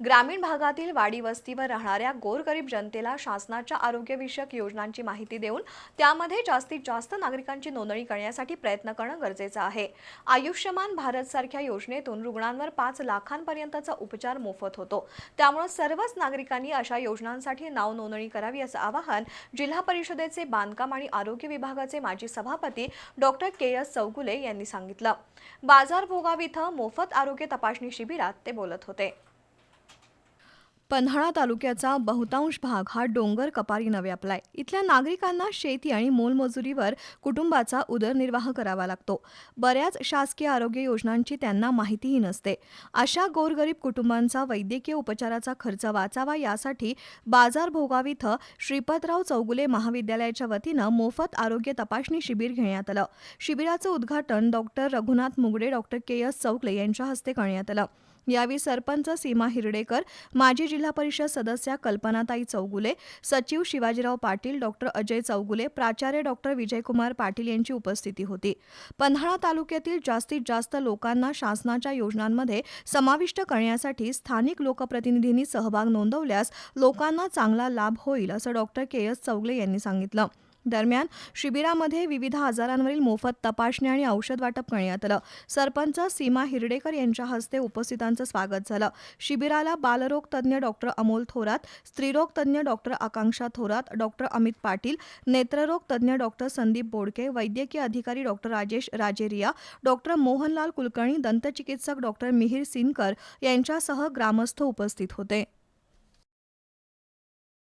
ग्रामीण भागातील वाडी वस्तीवर राहणाऱ्या गोरगरीब जनतेला शासनाच्या आरोग्यविषयक योजनांची माहिती देऊन त्यामध्ये जास्तीत जास्त नागरिकांची नोंदणी करण्यासाठी प्रयत्न करणं गरजेचं आहे. आयुष्यमान भारत सारख्या योजनेतून रुग्णांवर पाच लाखांपर्यंतचा उपचार मोफत होतो. त्यामुळे सर्वच नागरिकांनी अशा योजनांसाठी नाव नोंदणी करावी असं आवाहन जिल्हा परिषदेचे बांधकाम आणि आरोग्य विभागाचे माजी सभापती डॉक्टर के. एस. चौगुले यांनी सांगितलं. बाजार भोगाव इथं मोफत आरोग्य तपासणी शिबिरात ते बोलत होते. पन्हाळा तालुक्याचा बहुतांश भाग हा डोंगर कपारीनं व्यापलाय. इथल्या नागरिकांना शेती आणि मोलमजुरीवर कुटुंबाचा उदरनिर्वाह करावा लागतो. बऱ्याच शासकीय आरोग्य योजनांची त्यांना माहितीही नसते. अशा गोरगरीब कुटुंबांचा वैद्यकीय उपचाराचा खर्च वाचावा यासाठी बाजार भोगाव इथं श्रीपतराव चौगुले महाविद्यालयाच्या वतीनं मोफत आरोग्य तपासणी शिबिर घेण्यात आलं. शिबिराचं उद्घाटन doctor Raghunath Mugade doctor K S Chougale यांच्या हस्ते करण्यात आलं. यावेळी सरपंच सीमा हिरडेकर माजी जिल्हा परिषद सदस्या कल्पनाताई चौगुले सचिव शिवाजीराव पाटील डॉक्टर अजय चौगुले प्राचार्य डॉक्टर विजयकुमार पाटील यांची उपस्थिती होती. पन्हाळा तालुक्यातील जास्तीत जास्त लोकांना शासनाच्या योजनांमध्ये समाविष्ट करण्यासाठी स्थानिक लोकप्रतिनिधींनी सहभाग नोंदवल्यास लोकांना चांगला लाभ होईल असं डॉक्टर के. एस. चौगले यांनी सांगितलं. दरम्यान शिबिरामध्ये विविध आजारांवरील मोफत तपासणी आणि औषध वाटप करण्यात आलं. सरपंच सीमा हिरडेकर यांच्या हस्ते उपस्थितांचं स्वागत झालं. शिबिराला बालरोग तज्ज्ञ डॉक्टर अमोल थोरात स्त्रीरोग तज्ज्ञ डॉक्टर आकांक्षा थोरात डॉक्टर अमित पाटील नेत्ररोग तज्ज्ञ डॉक्टर संदीप बोडके वैद्यकीय अधिकारी डॉक्टर राजेश राजेरिया डॉक्टर मोहनलाल कुलकर्णी दंतचिकित्सक डॉक्टर मिहीर सिनकर यांच्यासह ग्रामस्थ उपस्थित होते.